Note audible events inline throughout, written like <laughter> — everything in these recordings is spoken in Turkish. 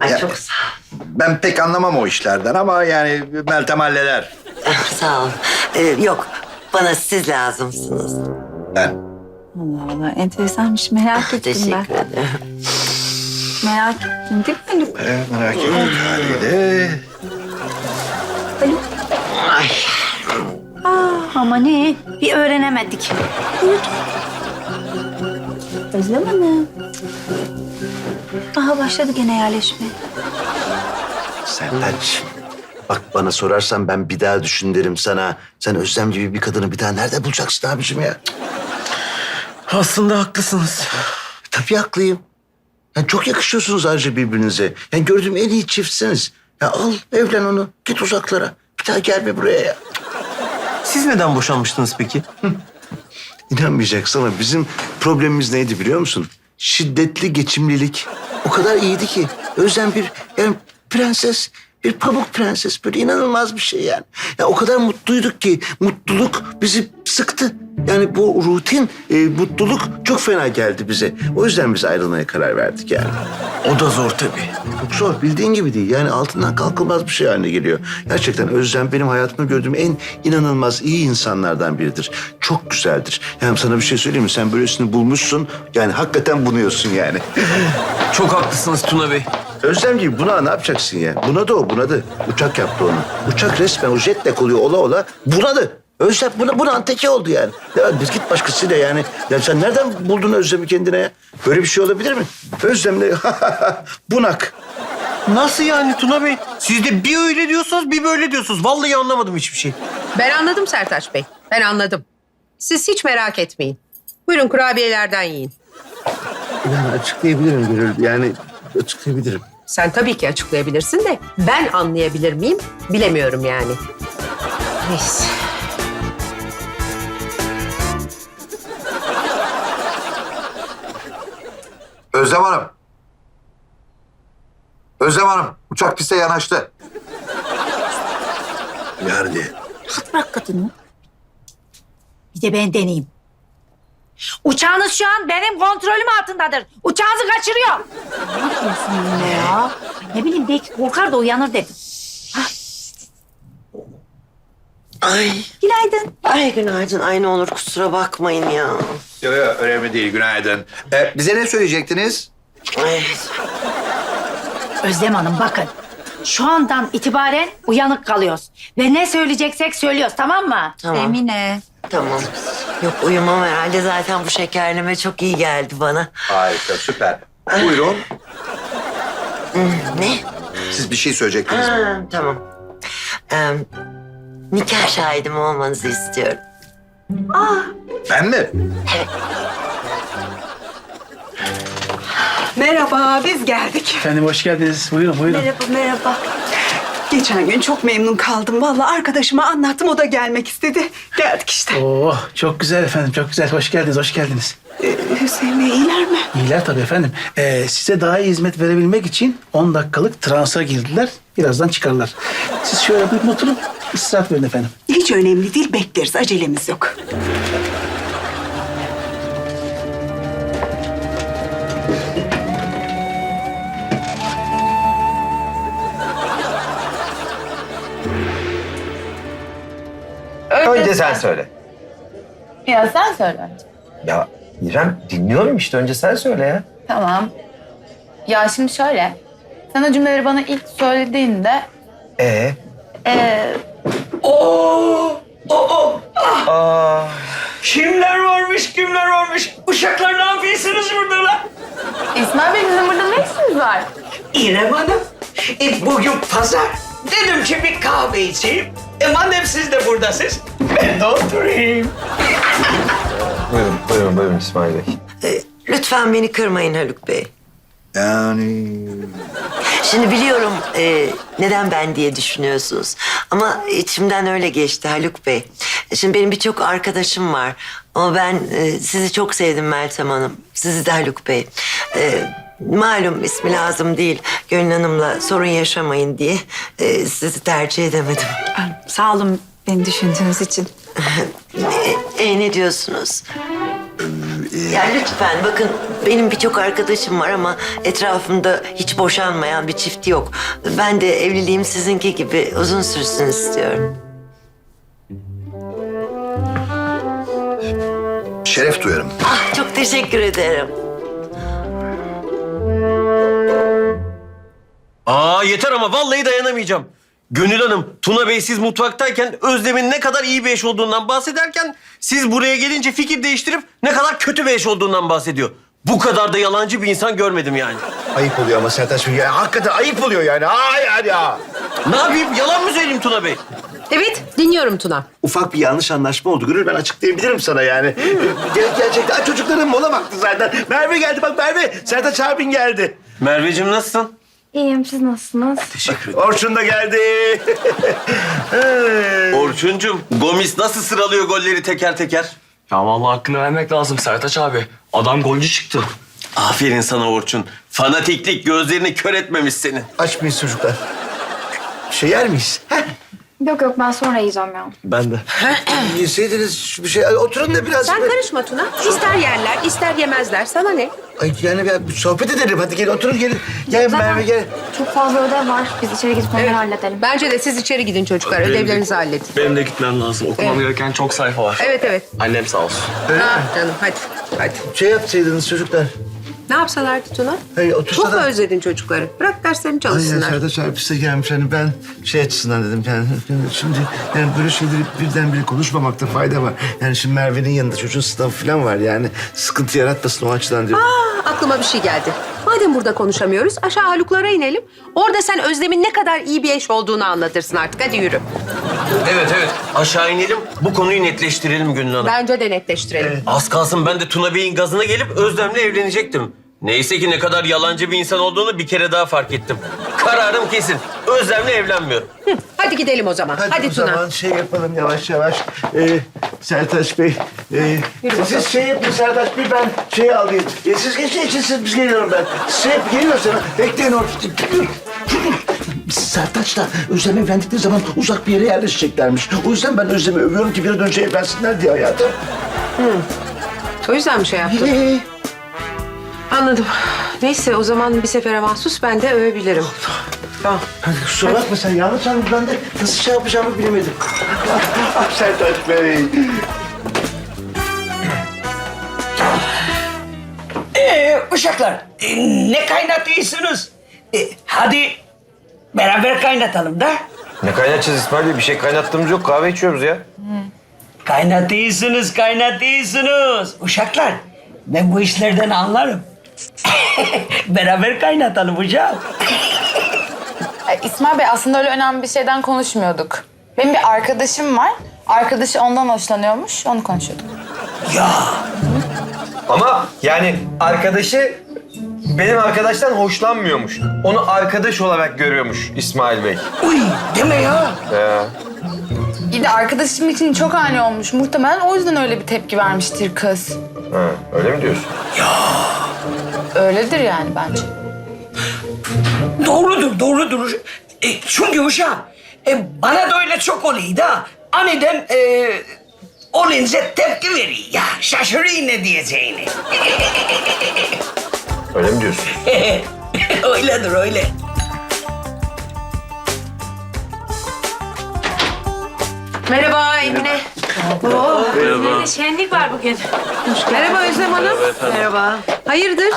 Ay Ya- çok sağ ol. Ben pek anlamam o işlerden ama yani Meltem halleder. Ah, sağ ol. Ee, yok bana siz lazımsınız. Ben. Allah Allah enteresanmış merak ettim ben. Teşekkür ederim. Merak ettim değil mi Haluk? Evet, merak ettik haliyle. Haluk? Ay. Ah, ama ne? Bir öğrenemedik. Özlem Hanım. Aha başladı gene yerleşme. Sertaç. Bak bana sorarsan ben bir daha düşün derim sana. Sen Özlem gibi bir kadını bir daha nerede bulacaksın abicim ya? Aslında haklısınız. Tabii haklıyım. Yani çok yakışıyorsunuz ayrıca birbirinize. Yani gördüğüm en iyi çiftsiniz. Ya al evlen onu. Git uzaklara. Bir daha gelme buraya ya. Siz neden boşanmıştınız peki? İnanmayacaksın ama bizim problemimiz neydi biliyor musun? Şiddetli geçimlilik. O kadar iyiydi ki. Özlem bir yani prenses, bir pamuk prenses. Böyle inanılmaz bir şey yani. Ya o kadar mutluyduk ki mutluluk bizi sıktı. Yani bu rutin e, mutluluk çok fena geldi bize. O yüzden biz ayrılmaya karar verdik yani. O da zor tabii. Çok zor bildiğin gibi değil. Yani altından kalkılmaz bir şey haline geliyor. Gerçekten Özlem benim hayatımda gördüğüm en inanılmaz iyi insanlardan biridir. Çok güzeldir. Yani sana bir şey söyleyeyim mi? Sen böylesini bulmuşsun. Yani hakikaten bunuyorsun yani. <laughs> Çok haklısınız Tuna Bey. Özlem gibi buna ne yapacaksın ya? Bunadı o bunadı. Uçak yaptı onu. Uçak resmen o jet oluyor ola ola bunadı. Özlem buna, buna teki oldu yani. Ya biz git başkasıyla yani. Ya sen nereden buldun Özlem'i kendine ya? Böyle bir şey olabilir mi? Özlem'le <laughs> bunak. Nasıl yani Tuna Bey? Siz de bir öyle diyorsunuz bir böyle diyorsunuz. Vallahi anlamadım hiçbir şey. Ben anladım Sertaç Bey. Ben anladım. Siz hiç merak etmeyin. Buyurun kurabiyelerden yiyin. Ben açıklayabilirim Gönül. Yani açıklayabilirim. Sen tabii ki açıklayabilirsin de ben anlayabilir miyim bilemiyorum yani. Neyse. Özlem Hanım. Özlem Hanım, uçak piste yanaştı. Yani Rahat bırak kadını. Bir de ben deneyeyim. Uçağınız şu an benim kontrolüm altındadır. Uçağınızı kaçırıyor. Ne yapıyorsun yine ya? Ne bileyim belki korkar da uyanır dedim. Ay. Günaydın. Ay günaydın. Ay ne olur kusura bakmayın ya. Yok yok, önemli değil. Günaydın. Ee, bize ne söyleyecektiniz? Ay. Özlem Hanım bakın. Şu andan itibaren uyanık kalıyoruz. Ve ne söyleyeceksek söylüyoruz tamam mı? Tamam. Emine. Tamam. Yok uyumam herhalde zaten bu şekerleme çok iyi geldi bana. Harika, süper. Buyurun. Ne? Siz bir şey söyleyecektiniz. Ha, tamam. Ee, nikah şahidim olmanızı istiyorum. Ben mi? Merhaba, biz geldik. Efendim hoş geldiniz. Buyurun buyurun. Merhaba merhaba. Geçen gün çok memnun kaldım. Vallahi arkadaşıma anlattım, o da gelmek istedi. Geldik işte. Oo çok güzel efendim çok güzel. Hoş geldiniz hoş geldiniz. Ee, Hüseyin Bey iyiler mi? İyiler tabii efendim. Ee, size daha iyi hizmet verebilmek için 10 dakikalık transa girdiler. Birazdan çıkarlar. Siz şöyle buyurun oturun. İstirahat verin efendim. Hiç önemli değil, bekleriz. Acelemiz yok. Önce sen söyle. Ya sen söyle. Ya İrem dinliyorum işte önce sen söyle ya. Tamam. Ya şimdi şöyle. Sen o cümleleri bana ilk söylediğinde Ee? eee Aa, Kimler varmış kimler varmış? Uşaklar ne yapıyorsunuz burada lan? İsmail Bey bizim burada ne işiniz var? İrem Hanım, e, bugün pazar. Dedim ki bir kahve içeyim. E madem siz de buradasınız, ben de oturayım. <laughs> buyurun, buyurun, buyurun İsmail Bey. Ee, lütfen beni kırmayın Haluk Bey. Yani... Şimdi biliyorum e, neden ben diye düşünüyorsunuz. Ama içimden öyle geçti Haluk Bey. Şimdi benim birçok arkadaşım var. Ama ben e, sizi çok sevdim Meltem Hanım. Sizi de Haluk Bey. E, malum ismi lazım değil. Gönül Hanım'la sorun yaşamayın diye e, sizi tercih edemedim. Sağ olun beni düşündüğünüz için. E, <laughs> e, ne diyorsunuz? Ya lütfen bakın benim birçok arkadaşım var ama etrafımda hiç boşanmayan bir çift yok. Ben de evliliğim sizinki gibi uzun sürsün istiyorum. Şeref duyarım. Ah çok teşekkür ederim. Aa yeter ama vallahi dayanamayacağım. Gönül Hanım, Tuna Bey siz mutfaktayken Özlem'in ne kadar iyi bir eş olduğundan bahsederken siz buraya gelince fikir değiştirip ne kadar kötü bir eş olduğundan bahsediyor. Bu kadar da yalancı bir insan görmedim yani. Ayıp oluyor ama Sertaç Bey. Ya, hakikaten ayıp oluyor yani. Ay hadi ya. Ne yapayım? Yalan mı söyleyeyim Tuna Bey? Evet, dinliyorum Tuna. Ufak bir yanlış anlaşma oldu. Gönül ben açıklayabilirim sana yani. Ger- gerçekten Ay, çocukların mola baktı zaten. Merve geldi bak Merve. Sertaç abin geldi. Merveciğim nasılsın? İyiyim siz nasılsınız? Teşekkür ederim. Orçun da geldi. <laughs> Orçuncum, Gomis nasıl sıralıyor golleri teker teker? Ya vallahi hakkını vermek lazım Sertaç abi. Adam golcü çıktı. Aferin sana Orçun. Fanatiklik gözlerini kör etmemiş seni. Aç mıyız çocuklar? Şey yer miyiz? Heh. Yok yok ben sonra yiyeceğim ya. Ben de. <clears throat> Yeseydiniz bir şey. Oturun da biraz. Sen karışma Tuna. İster yerler, ister yemezler. Sana ne? Ay yani bir bir sohbet edelim. Hadi gelin oturun gelin. Gel Merve gel. Çok fazla ödev var. Biz içeri gidip onları halledelim. Bence de siz içeri gidin çocuklar. Ödevlerinizi halledin. Benim de gitmem lazım. Okumam Evet. gereken çok sayfa var. Evet, evet. Annem sağ olsun. Ha, canım hadi. Hadi. Şey yapsaydınız çocuklar. Ne yapsalardı Tuna? Hayır Çok otursana. mu özledin çocukları? Bırak derslerini Ay çalışsınlar. Serdaç abi size gelmiş hani ben şey açısından dedim yani şimdi yani böyle şeyleri birdenbire konuşmamakta fayda var. Yani şimdi Merve'nin yanında çocuğun sınavı falan var yani sıkıntı yaratmasın o açıdan diyorum. Aa, aklıma bir şey geldi. Madem burada konuşamıyoruz, aşağı haluklara inelim. Orada sen Özlem'in ne kadar iyi bir eş olduğunu anlatırsın artık. Hadi yürü. Evet evet. Aşağı inelim. Bu konuyu netleştirelim Gönül Hanım. Bence de netleştirelim. Az kalsın ben de Tuna Bey'in gazına gelip Özlem'le evlenecektim. Neyse ki ne kadar yalancı bir insan olduğunu bir kere daha fark ettim. Kararım kesin. Özlem'le evlenmiyorum. Hı, hadi gidelim o zaman. Hadi, o Tuna. zaman şey yapalım yavaş yavaş. Ee, Sertaç Bey. E, siz şey yapın Sertaç Bey ben şey alayım. E, siz geçin için siz biz geliyorum ben. Siz şey geliyorsunuz. Bekleyin orada. Sertaç'la Özlem evlendikleri zaman uzak bir yere yerleşeceklermiş. O yüzden ben Özlem'i övüyorum ki bir an önce evlensinler diye hayatım. O yüzden mi şey yaptın? Ee, Anladım. Neyse o zaman bir sefere mahsus ben de övebilirim. Tamam. Hadi kusura bakma sen yanlış anladın. Ben de nasıl şey yapacağımı bilemedim. ah Sertaç Bey. Ee, uşaklar e, ne kaynatıyorsunuz? E, hadi beraber kaynatalım da. Ne kaynatacağız İsmail Bey? Bir şey kaynattığımız yok. Kahve içiyoruz ya. Kaynatıyorsunuz, kaynatıyorsunuz. Uşaklar, ben bu işlerden anlarım. <laughs> Beraber kaynatalım uşak. İsmail Bey aslında öyle önemli bir şeyden konuşmuyorduk. Benim bir arkadaşım var. Arkadaşı ondan hoşlanıyormuş. Onu konuşuyorduk. Ya, Ama yani arkadaşı benim arkadaştan hoşlanmıyormuş. Onu arkadaş olarak görüyormuş İsmail Bey. uy deme ya. Ya. İyi de arkadaşım için çok ani olmuş. Muhtemelen o yüzden öyle bir tepki vermiştir kız. Ha, öyle mi diyorsun? Öyledir yani bence. Doğrudur, doğrudur. E, çünkü uşak, e, bana da öyle çok oluyor da. Aniden e, olunca tepki veriyor ya. Şaşırıyor ne diyeceğini. <laughs> Öyle mi diyorsun? <laughs> öyledir, öyle. Merhaba Emine. Nerede şenlik var bugün. Merhaba Özlem Hanım. Merhaba. Hayırdır?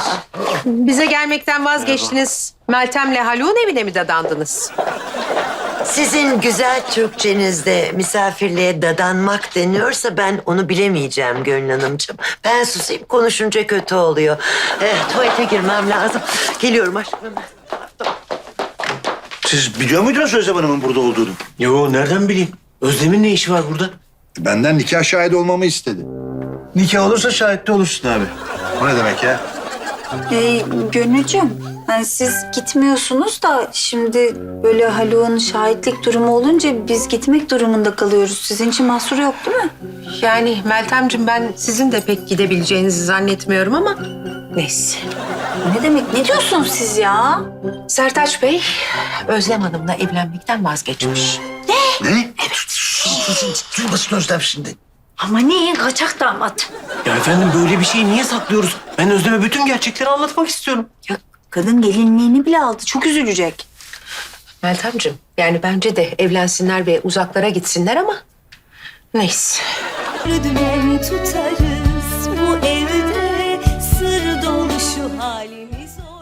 Bize gelmekten vazgeçtiniz. Meltem'le Haluk'un evine mi dadandınız? Sizin güzel Türkçenizde misafirliğe dadanmak deniyorsa ben onu bilemeyeceğim Gönül Hanımcığım. Ben susayım konuşunca kötü oluyor. Eh, tuvalete girmem lazım. Geliyorum aşkım. Siz biliyor muydunuz Özlem Hanım'ın burada olduğunu? Yo nereden bileyim? Özlem'in ne işi var burada? Benden nikah şahidi olmamı istedi. Nikah olursa şahit de olursun abi. O ne demek ya? Ee, Gönülcüm, hani siz gitmiyorsunuz da şimdi böyle Haluk'un şahitlik durumu olunca biz gitmek durumunda kalıyoruz. Sizin için mahsur yok değil mi? Yani Meltemciğim ben sizin de pek gidebileceğinizi zannetmiyorum ama neyse. Ne demek, ne diyorsunuz siz ya? Sertaç Bey Özlem Hanım'la evlenmekten vazgeçmiş. Ne? Duymasın Özlem şimdi. Ama neyin kaçak damat? Ya efendim böyle bir şeyi niye saklıyoruz? Ben Özlem'e bütün gerçekleri anlatmak istiyorum. Ya kadın gelinliğini bile aldı. Çok üzülecek. Meltemciğim yani bence de evlensinler ve uzaklara gitsinler ama neyse. Dümen tutarız bu ev